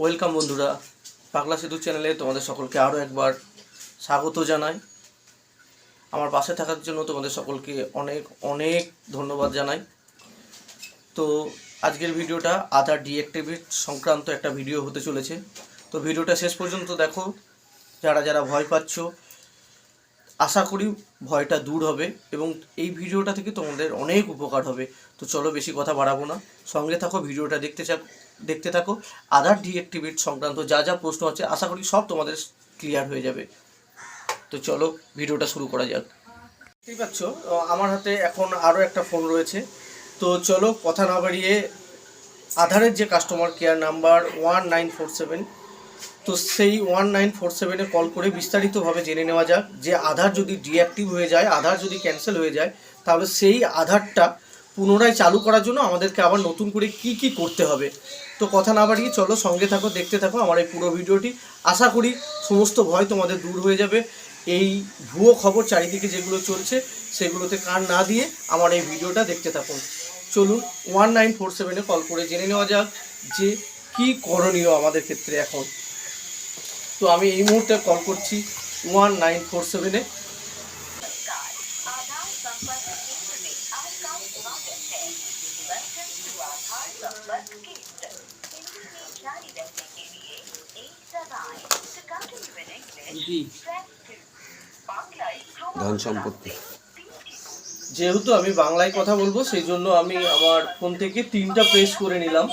Welcome বন্ধুরা, পাগলা সেতু চ্যানেলে তোমাদের সকলকে আরও একবার স্বাগত জানাই। আমার পাশে থাকার জন্য তোমাদের সকলকে অনেক অনেক ধন্যবাদ জানাই। তো আজকের ভিডিওটা আধার ডিঅ্যাক্টিভেট সংক্রান্ত একটা ভিডিও হতে চলেছে। তো ভিডিওটা শেষ পর্যন্ত দেখো, যারা যারা ভয় পাচ্ছ, আশা করি ভয়টা দূর হবে এবং এই ভিডিওটা থেকে তোমাদের অনেক উপকার হবে। তো চলো বেশি কথা বাড়াবো না, সঙ্গে থাকো, ভিডিওটা দেখতে দেখতে থাকো। আধার ডিঅ্যাক্টিভেট সংক্রান্ত যা যা প্রশ্ন আছে, আশা করি সব তোমাদের ক্লিয়ার হয়ে যাবে। তো চলো, ভিডিওটা শুরু করা যাক। দেখতেই পাচ্ছ আমার হাতে এখন আরও একটা ফোন রয়েছে। তো চলো, কথা না বাড়িয়ে আধারের যে customer care number one nine four seven তো সেই ওয়ান নাইন ফোর সেভেনে কল করে বিস্তারিতভাবে জেনে নেওয়া যাক যে আধার যদি ডিঅ্যাক্টিভ হয়ে যায় আধার যদি ক্যান্সেল হয়ে যায়, তাহলে সেই আধারটা পুনরায় চালু করার জন্য আমাদেরকে আবার নতুন করে কি কি করতে হবে। তো কথা না বাড়িয়ে চলো সঙ্গে থাকো, দেখতে থাকো আমার এই পুরো ভিডিওটি। আশা করি সমস্ত ভয় তোমাদের দূর হয়ে যাবে। এই ভুয়ো খবর চারিদিকে যেগুলো চলছে, সেগুলোতে কান না দিয়ে আমার এই ভিডিওটা দেখতে থাকুন। চলুন ওয়ান নাইন ফোর সেভেনে কল করে জেনে নেওয়া যাক যে কি করণীয় আমাদের ক্ষেত্রে এখন। তো আমি এই মুহূর্তে কল করছি ওয়ান নাইন ফোর সেভেনে। ধন সম্পত্তি। যেহেতু আমি বাংলায় কথা বলব সেই জন্য আমি আমার ফোন থেকে তিনটা প্রেস করে নিলাম।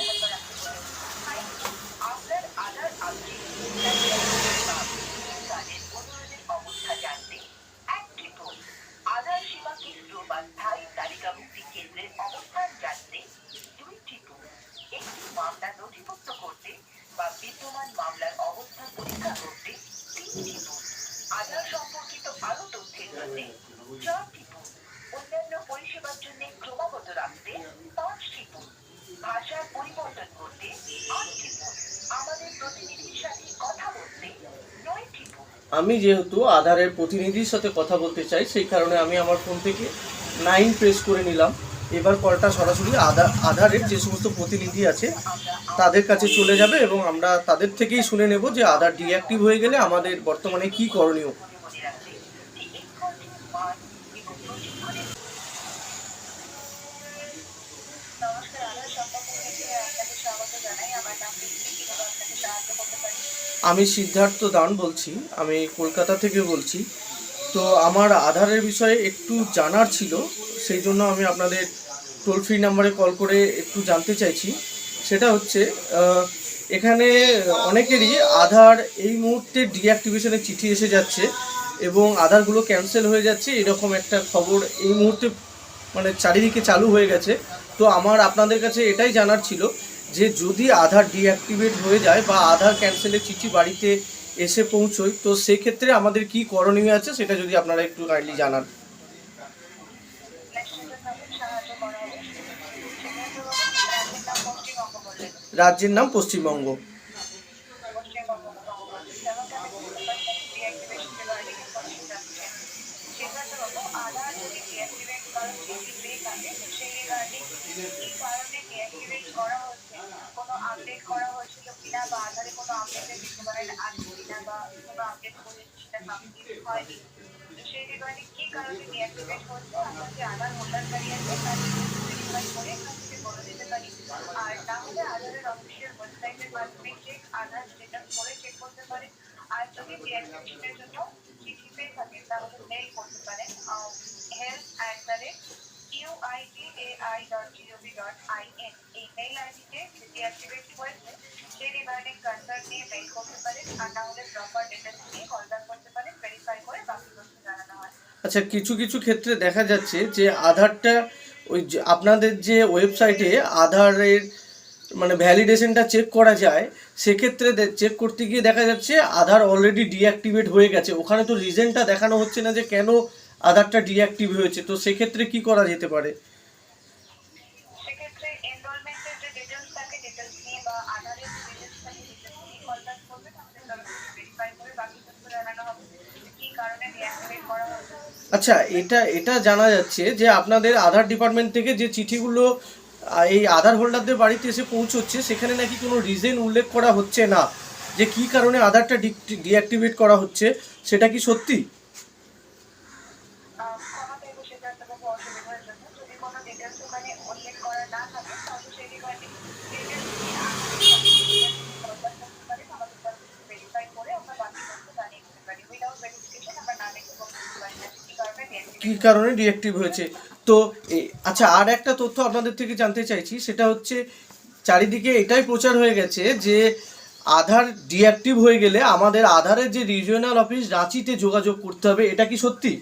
আমি যেহেতু আধারের প্রতিনিধির সাথে কথা বলতে চাই, সেই কারণে আমি আমার ফোন থেকে নাইন প্রেস করে নিলাম। এবার কলটা সরাসরি আধার আধারের যে সমস্ত প্রতিনিধি আছে, তাদের কাছে চলে যাবে এবং আমরা তাদের থেকেই শুনে নেব যে আধার ডিঅ্যাক্টিভ হয়ে গেলে আমাদের বর্তমানে কি করণীয়। আমি সিদ্ধার্থ দান বলছি, আমি কলকাতা থেকে বলছি। তো আমার আধারের বিষয়ে একটু জানার ছিল, সেই জন্য আমি আপনাদের টোল ফ্রি নাম্বারে কল করে একটু জানতে চাইছি। সেটা হচ্ছে এখানে অনেকেরই আধার এই মুহূর্তে ডিঅ্যাক্টিভেশনের চিঠি এসে যাচ্ছে এবং আধারগুলো ক্যান্সেল হয়ে যাচ্ছে, এরকম একটা খবর এই মুহূর্তে মানে চারিদিকে চালু হয়ে গেছে। তো আমার আপনাদের কাছে এটাই জানার ছিল যে যদি আধার ডিঅ্যাক্টিভেট হয়ে যায় বা আধার ক্যান্সেলের চিঠি বাড়িতে এসে পৌঁছয়, তো সেক্ষেত্রে আমাদের কি করণীয় আছে সেটা যদি আপনারা একটু কাইন্ডলি জানান। রাজ্যের নাম পশ্চিমবঙ্গ বললেন যেমনটা আমি বুঝতে পারছি ডিঅ্যাক্টিভেশন রিগার্ডিং ইনফরমেশন জানছেন সেক্ষেত্রে বাবু আধার যদি ডিঅ্যাক্টিভেট করার চিঠি পেয়ে থাকে তো সেই রিগার্ডিং এই কারণে ডিঅ্যাক্টিভেট করা হচ্ছে কোনো আপডেট করা হয়েছিল কিনা বা আধারে কোনো আপডেটের বিবরণ আছে কিনা বা কোনো আপডেট করেছে সেটা কমপ্লিট হয়নি। তো সেই রিগার্ডিং কি কারণে ডিঅ্যাক্টিভেট হচ্ছে? আমরা যে আধার হোল্ডারকারী আছে তার ভেরিফাই করে এখান থেকে বলে দিতে পারি। আর না হলে আধারের অফিসিয়াল ওয়েবসাইটের মাধ্যমে চেক আধার স্ট্যাটাস করে চেক করতে পারে। আর যদি ডিঅ্যাক্টিভেশনের জন্য চিঠি পেয়ে থাকেন, তাহলে মেল করতে পারেন হেল্প অ্যাট দ্য রেট এই মেল আইডিতে ডিঅ্যাক্টিভেট হয়েছে সেই রিগার্ডিং কনসার্ন নিয়ে মেল করতে পারেন, আর না হলে প্রপার ডিটেলস নিয়ে কল ব্যাক করতে পারেন ভেরিফাই করে বাকি তথ্য জানানো হয়। আচ্ছা কিছু কিছু ক্ষেত্রে দেখা যাচ্ছে যে আধারটা ওই আপনাদের যে ওয়েবসাইটে আধারের মানে ভ্যালিডেশনটা চেক করা যায়, সেক্ষেত্রে চেক করতে গিয়ে দেখা যাচ্ছে আধার অলরেডি ডিঅ্যাক্টিভেট হয়ে গেছে। ওখানে তো রিজনটা দেখানো হচ্ছে না যে কেন আধারটা ডিঅ্যাক্টিভ হয়েছে তো সেক্ষেত্রে কি করা যেতে পারে? আচ্ছা এটা এটা জানা যাচ্ছে যে আপনাদের আধার ডিপার্টমেন্ট থেকে যে চিঠিগুলো এই আধার হোল্ডারদের বাড়িতে এসে পৌঁছচ্ছে সেখানে নাকি কোনো রিজন উল্লেখ করা হচ্ছে না যে কী কারণে আধারটা ডিঅ্যাক্টিভেট করা হচ্ছে সেটা কি সত্যি আহ, ক্ষমা চাইব সিদ্ধার্থবাবু অসুবিধার জন্য যদি কোনো ডিটেলস ওখানে উল্লেখ করা না থাকে তাহলে সেই রিগার্ডিং ভেরিফাই করে আমরা বাকি তথ্য জানিয়ে দিতে পারি উইদাউট ভেরিফিকেশন আমরা না দেখে বলতে পারি না কি কারণে deactivate কী কারণে ডিঅ্যাক্টিভ হয়েছে? তো আচ্ছা আর একটা তথ্য আপনাদের থেকে জানতে চাইছি, সেটা হচ্ছে চারিদিকে এটাই প্রচার হয়ে গেছে যে আধার ডিঅ্যাক্টিভ হয়ে গেলে আমাদের আধারের যে রিজিওনাল অফিস রাঁচিতে যোগাযোগ করতে হবে, এটা কি সত্যি?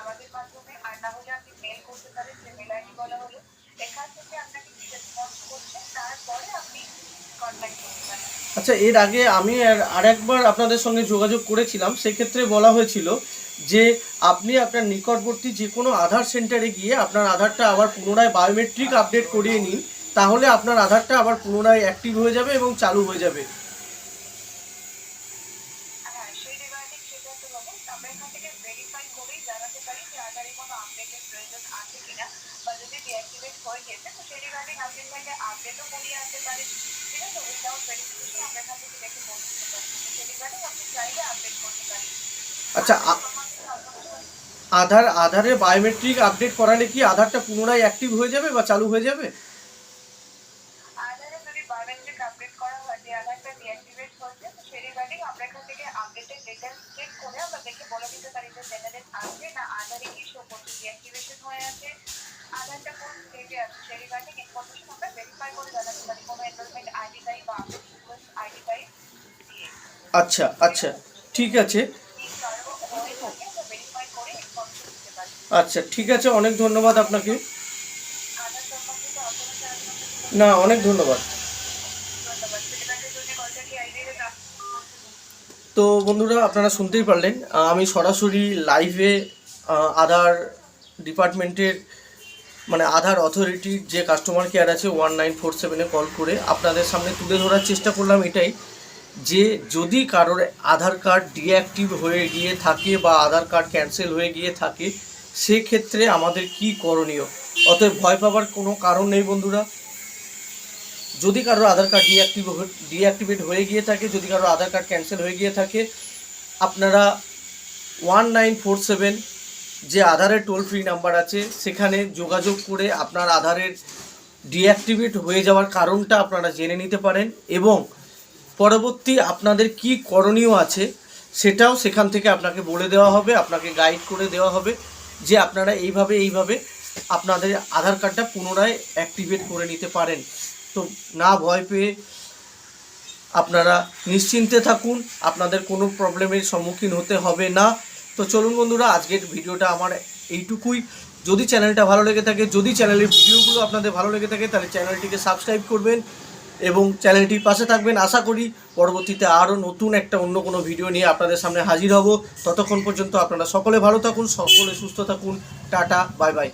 আমাদের মাধ্যমে, আর না হলে আপনি মেল করতে পারেন, যে মেল আইডি বলা হলো। এখান থেকে আপনাকে আচ্ছা এর আগে আমি আর- আরেকবার আপনাদের সঙ্গে যোগাযোগ করেছিলাম, সেক্ষেত্রে বলা হয়েছিল যে আপনি আপনার নিকটবর্তী যে কোনো আধার সেন্টারে গিয়ে আপনার আধারটা আবার পুনরায় বায়োমেট্রিক আপডেট করিয়ে নিন, তাহলে আপনার আধারটা আবার পুনরায় অ্যাক্টিভ হয়ে যাবে এবং চালু হয়ে যাবে হ্যাঁ সেই রিগার্ডিং সেটা তো হবে আমরা এখান থেকে ভেরিফাই করেই জানাতে পারি যে আধারে আপডেটের প্রয়োজন আছে কিনা বা যদি হয়ে গেছে, তো সেই আপনি চাইলে করিয়ে আনতে পারেন ঠিক আছে? এখান থেকে দেখে সেই আপনি চাইলে করতে পারেন আচ্ছা আধার আধারে বায়োমেট্রিক আপডেট করালে কি আধারটা পুনরায় অ্যাক্টিভ হয়ে যাবে বা চালু হয়ে যাবে আধারে যদি বায়োমেট্রিক আপডেট করা হয় যে আধারটা ডিঅ্যাক্টিভেট হয়েছে তো সেই রিগার্ডিং আপডেটের ডিটেলস চেক করে আমরা দেখে বলে দিতে পারি যে জেনারেল আছে না আধারে কি শো করছে ডিঅ্যাক্টিভেশন হয়ে আছে আধারটা কোন স্টেজে আছে সেই রিগার্ডিং ইনফরমেশন আমরা ভেরিফাই করে জানাতে পারি কোনো এনরোলমেন্ট আইডি টাইপ বা আইডি টাইপ দিয়ে। আচ্ছা আচ্ছা ঠিক আছে। আচ্ছা ঠিক আছে অনেক ধন্যবাদ আপনাকে। না অনেক ধন্যবাদ সেটাকে যদি কন্ট্যাক্ট আইডি না তো বন্ধুরা, আপনারা শুনতেই পারলেন আমি সরাসরি লাইভে আধার ডিপার্টমেন্টের মানে আধার অথরিটির যে কাস্টমার কেয়ার আছে ওয়ান নাইন ফোর সেভেনে কল করে আপনাদের সামনে তুলে ধরার চেষ্টা করলাম এটাই যে যদি কারোর আধার কার্ড ডিঅ্যাক্টিভ হয়ে গিয়ে থাকে বা আধার কার্ড ক্যান্সেল হয়ে গিয়ে থাকে, সেক্ষেত্রে আমাদের কি করণীয়? অতএব ভয় পাবার কোনো কারণ নেই বন্ধুরা। যদি কারোর আধার কার্ড ডিঅ্যাক্টিভ ডিঅ্যাক্টিভেট হয়ে গিয়ে থাকে, যদি কারোর আধার কার্ড ক্যান্সেল হয়ে গিয়ে থাকে, আপনারা ওয়ান নাইন ফোর সেভেন যে আধারের টোল ফ্রি নাম্বার আছে, সেখানে যোগাযোগ করে আপনার আধারের ডিঅ্যাক্টিভেট হয়ে যাওয়ার কারণটা আপনারা জেনে নিতে পারেন এবং পরবর্তী আপনাদের কি করণীয় আছে, সেটাও সেখান থেকে আপনাকে বলে দেওয়া হবে, আপনাকে গাইড করে দেওয়া হবে যে আপনারা এইভাবে এইভাবে আপনাদের আধার কার্ডটা পুনরায় অ্যাক্টিভেট করে নিতে পারেন। তো না ভয় পেয়ে আপনারা নিশ্চিন্তে থাকুন, আপনাদের কোনো প্রবলেমের সম্মুখীন হতে হবে না। তো চলুন বন্ধুরা, আজকের ভিডিওটা আমার এইটুকুই। যদি চ্যানেলটা ভালো লেগে থাকে, যদি চ্যানেলের ভিডিওগুলো আপনাদের ভালো লেগে থাকে, তাহলে চ্যানেলটিকে সাবস্ক্রাইব করবেন এবং চ্যানেলটির পাশে থাকবেন। আশা করি পরবর্তীতে আরও নতুন একটা অন্য কোনো ভিডিও নিয়ে আপনাদের সামনে হাজির হব। ততক্ষণ পর্যন্ত আপনারা সকলে ভালো থাকুন, সকলে সুস্থ থাকুন। Tata, bye bye.